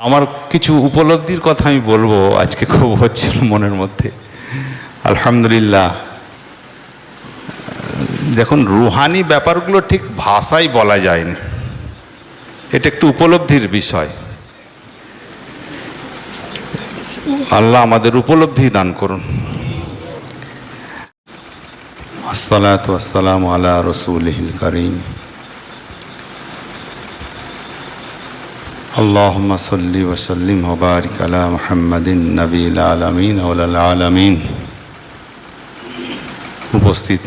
আমার কিছু উপলব্ধির কথা আমি বলব, আজকে খুব হচ্ছিল মনের মধ্যে। আলহামদুলিল্লাহ। দেখুন, রুহানি ব্যাপারগুলো ঠিক ভাষায় বলা যায়নি। এটা একটু উপলব্ধির বিষয়। আল্লাহ আমাদের উপলব্ধি দান করুন। আসসালাতু আসসালামু আলা রসুলহিল করিম। اللهم صل وسلم وبارك على محمد النبي العالمين وعلى العالمين উপস্থিত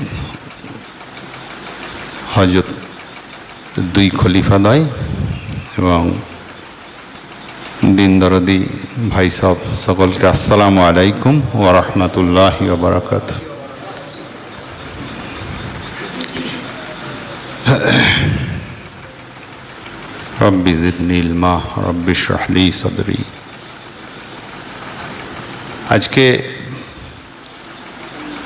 হজরত দুই খলিফাদয় এবং দিন দরদি ভাই সব সকলকে আসসালামু আলাইকুম ওয়া রাহমাতুল্লাহি ওয়া বারাকাতুহু রব্বি জিদনি ইলমা রব্বি শাহলি সদরি আজকে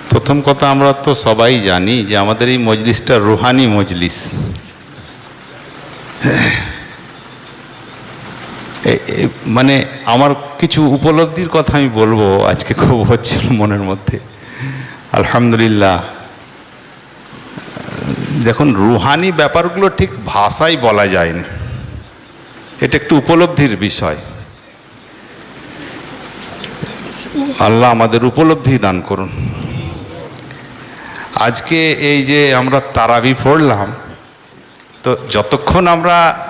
প্রথম কথা আমরা তো সবাই জানি যে আমাদের এই মজলিসটা রুহানি মজলিস। মানে আমার কিছু উপলব্ধির কথা আমি বলব আজকে খুব হচ্ছিল মনের মধ্যে। আলহামদুলিল্লাহ। দেখুন, রুহানি ব্যাপারগুলো ঠিক ভাষায় বলা যায়নি। এটা একটু উপলব্ধির বিষয়। আল্লাহ আমাদের উপলব্ধি দান করুন। আজকে এই যে আমরা তারাবি পড়লাম, তো যতক্ষণ আমরা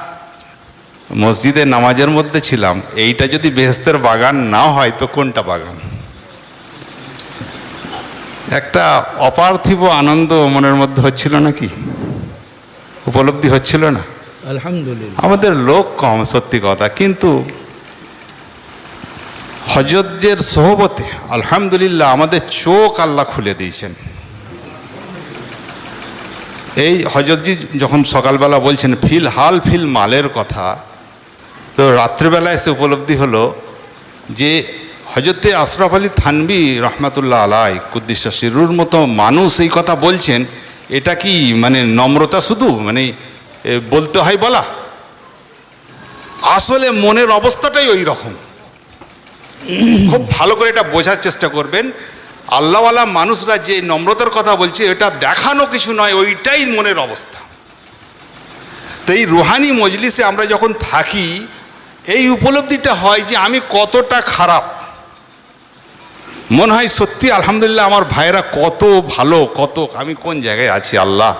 মসজিদে নামাজের মধ্যে ছিলাম, এইটা যদি বেহেস্তের বাগান না হয়, তো কোনটা বাগান? একটা অপার্থিব আনন্দ মনের মধ্যে হচ্ছিল নাকি? উপলব্ধি হচ্ছিল না? আলহামদুলিল্লাহ। আমাদের লোক কম, সত্যি কথা, কিন্তু হজরতের সোহবতে, আলহামদুলিল্লাহ, আমাদের চোখ আল্লাহ খুলে দিয়েছেন। এই হজরতজি যখন সকালবেলা বলছেন, ফিল হাল, ফিল মালের কথা, তো রাত্রেবেলা এসে উপলব্ধি হলো যে হজরতে আশরাফ আলী থানবি রহমাতুল্লাহ আলাই কুদ্দিশা শিরুর মতো মানুষ এই কথা বলছেন, এটা কি মানে নম্রতা শুধু? মানে বলতে হয় বলা। আসলে মনের অবস্থাটাই ওই রকম। খুব ভালো করে এটা বোঝার চেষ্টা করবেন। আল্লাহওয়ালা মানুষরা যে নম্রতার কথা বলছে, এটা দেখানো কিছু নয়, ওইটাই মনের অবস্থা। তো এই রুহানি মজলিসে আমরা যখন থাকি, এই উপলব্ধিটা হয় যে আমি কতটা খারাপ। মনে হয় সত্যি আলহামদুলিল্লাহ আমার ভাইয়েরা কত ভালো, কত, আমি কোন জায়গায় আছি? আল্লাহ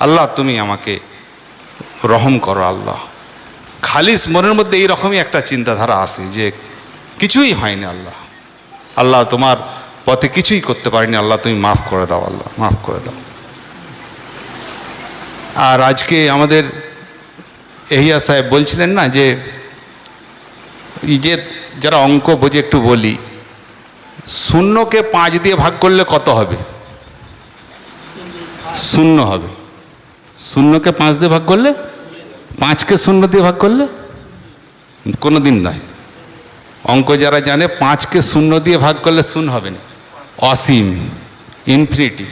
আল্লাহ তুমি আমাকে রহম করো আল্লাহ। খালিস মনের মধ্যে এইরকমই একটা চিন্তাধারা আসে যে কিছুই হয়নি আল্লাহ। আল্লাহ তোমার পথে কিছুই করতে পারিনি, আল্লাহ তুমি মাফ করে দাও, আল্লাহ মাফ করে দাও। আর আজকে আমাদের এহিয়া সাহেব বলছিলেন না যে, এই যে যারা অঙ্ক বোঝে একটু বলি, শূন্যকে পাঁচ দিয়ে ভাগ করলে কত হবে? শূন্য হবে। শূন্যকে পাঁচ দিয়ে ভাগ করলে পাঁচকে শূন্য দিয়ে ভাগ করলে? কোনো দিন নয়। অঙ্ক যারা জানে, পাঁচকে শূন্য দিয়ে ভাগ করলে শূন্য হবে না। অসীম ইনফিনিটি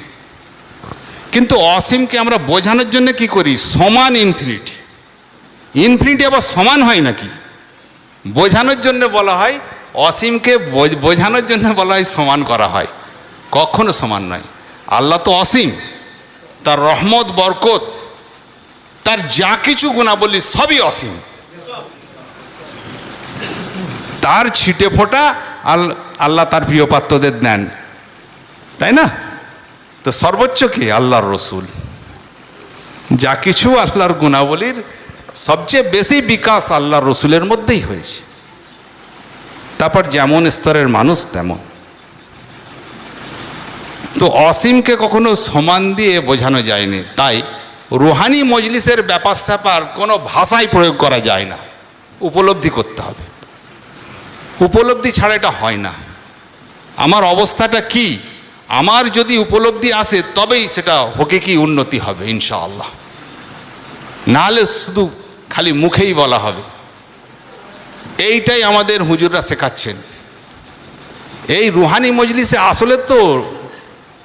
কিন্তু অসীমকে আমরা বোঝানোর জন্য কি করি? সমান ইনফিনিটি ইনফিনিটি আবার সমান হয় নাকি? বোঝানোর জন্য বলা হয়, অসীমকে বোঝ- বোঝানোর জন্য বলা হয় সমান করা হয়। কখনো সমান নয়। আল্লাহ তো অসীম। তার রহমত, বরকত তার যা কিছু গুণাবলী সবই অসীম। তার ছিটে ফোটা আল, আল্লাহ তার প্রিয় পাত্রদের দেন। তাই না? তো সর্বোচ্চ কি? আল্লাহর রসুল। যা কিছু আল্লাহর গুণাবলীর সবচেয়ে বেশি বিকাশ আল্লাহর রসুলের মধ্যেই হয়েছে। তারপর যেমন স্তরের মানুষ তেমন। তো অসীমকে কখনো সমান দিয়ে বোঝানো যায়নি। তাই রুহানি মজলিসের ব্যাপার স্যাপার কোনো ভাষায় প্রয়োগ করা যায় না। উপলব্ধি করতে হবে। উপলব্ধি ছাড়া এটা হয় না। আমার অবস্থাটা কি? আমার যদি উপলব্ধি আসে, তবেই সেটা হোকে কি উন্নতি হবে ইনশাআল্লাহ। নাহলে শুধু খালি মুখেই বলা হবে। এইটাই আমাদের হুজুররা শেখাচ্ছেন। এই রুহানি মজলিসে আসলে তো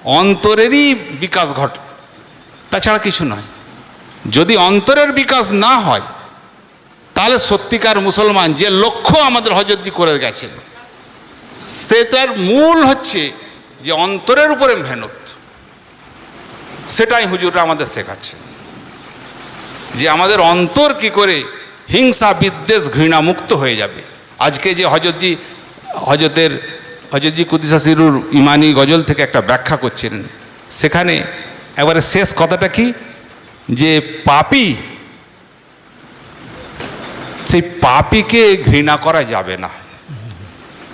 অন্তরেরই বিকাশ ঘটে। তাছাড়া কিছু নয়। যদি অন্তরের বিকাশ না হয়, তাহলে সত্যিকার মুসলমান যে লক্ষ্য আমাদের হজরতজি করে গেছেন সেটার মূল হচ্ছে যে অন্তরের উপরে মেহনত। সেটাই হুজুররা আমাদের শেখাচ্ছেন। যে আমাদের অন্তর কি করে হিংসা, বিদ্বেষ, ঘৃণা মুক্ত হয়ে যাবে। আজকে যে হজরতজি, হজরতের, হজরতজি কুদিসা সিরুর ইমানি গজল থেকে একটা ব্যাখ্যা করছিলেন সেখানে এবারে শেষ কথাটা কি? যে পাপি, সেই পাপিকে ঘৃণা করা যাবে না।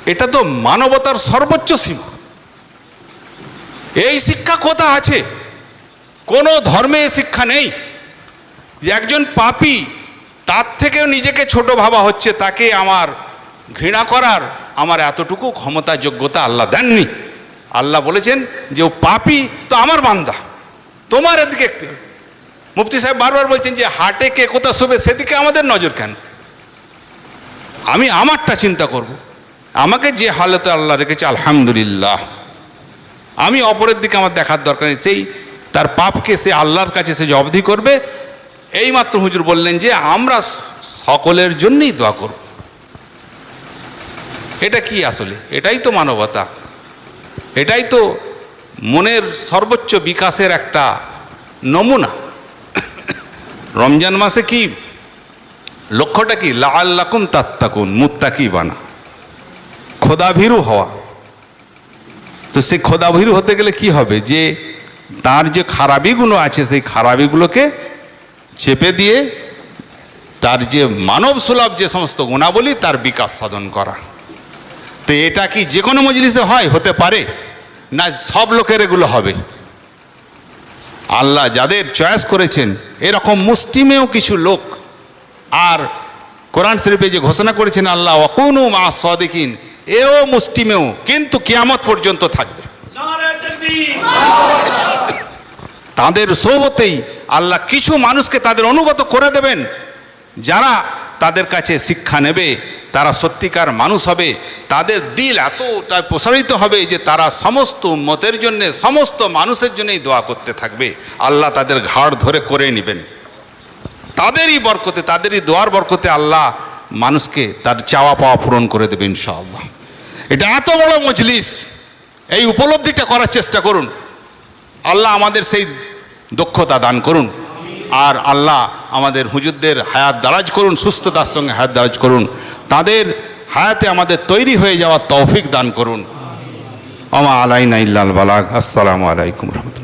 এটা তো মানবতার সর্বোচ্চ সীমা। এই শিক্ষা কোথা আছে? কোনো ধর্মে শিক্ষা নেই। যে একজন পাপি, তার থেকেও নিজেকে ছোট ভাবা হচ্ছে, তাকে আমার ঘৃণা করার আমার এতটুকু ক্ষমতা, যোগ্যতা আল্লাহ দেননি। আল্লাহ বলেছেন যে ও পাপি, তো আমার বান্দা। তোমার এদিকে মুফতি সাহেব বারবার বলছেন যে হাটে কে কোথা শোবে, সেদিকে আমাদের নজর কেন? আমি আমারটা চিন্তা করব। আমাকে যে হালতে আল্লাহ রেখেছে, আলহামদুলিল্লাহ। আমি অপরের দিকে আমার দেখার দরকার নেই। সেই তার পাপকে সে আল্লাহর কাছে সে জবধি করবে। এইমাত্র হুজুর বললেন যে আমরা সকলের জন্যই দোয়া করব। এটা কি আসলে? এটাই তো মানবতা। এটাই তো মনের সর্বোচ্চ বিকাশের একটা নমুনা। রমজান মাসে কি? লক্ষ্যটা কি? লাল্লাকুম তাত্তাকুন, মুত্তাকি বানা। খোদাভীরু হওয়া। তো সেই খোদাভীরু হতে গেলে কি হবে? যে তার যে খারাপিগুলো আছে, সেই খারাপিগুলোকে চেপে দিয়ে তার যে মানব সুলভ যে সমস্ত গুণাবলী, তার বিকাশ সাধন করা। তো এটা কি যে কোনো মজলিসে হয়? হতে পারে। না, সব লোকের এগুলো হবে। আল্লাহ যাদের চয়েস করেছেন, এরকম মুসলিমেও কিছু লোক। আর কোরআন শরীফে যে ঘোষণা করেছেন আল্লাহ অকুনু মা সদিকিন এও মুসলিমেও কিন্তু কিয়ামত পর্যন্ত থাকবে। তাদের সৌবতেই আল্লাহ কিছু মানুষকে তাদের অনুগত করে দেবেন। যারা তাদের কাছে শিক্ষা নেবে, তারা সত্যিকার মানুষ হবে। তাদের দিল এতটা প্রসারিত হবে যে তারা সমস্ত উম্মতের জন্যে, সমস্ত মানুষের জন্যই দোয়া করতে থাকবে। আল্লাহ তাদের ঘাড় ধরে করে নেবেন। তাদেরই বরকতে, তাদেরই দোয়ার বরকতে আল্লাহ মানুষকে তার চাওয়া পাওয়া পূরণ করে দেবে ইনশাআল্লাহ। এটা এত বড় মজলিস। এই উপলব্ধিটা করার চেষ্টা করুন। আল্লাহ আমাদের সেই দক্ষতা দান করুন। আর আল্লাহ আমাদের হুজুরদের হায়াত দারাজ করুন, সুস্থতার সঙ্গে হায়াত দারাজ করুন। তাদের হায়াতে আমাদের তৈরি হয়ে যাওয়ার তৌফিক দান করুন। আমা আলাইনা বালাক আসসালামু আলাইকুম রহমতুল্লাহ।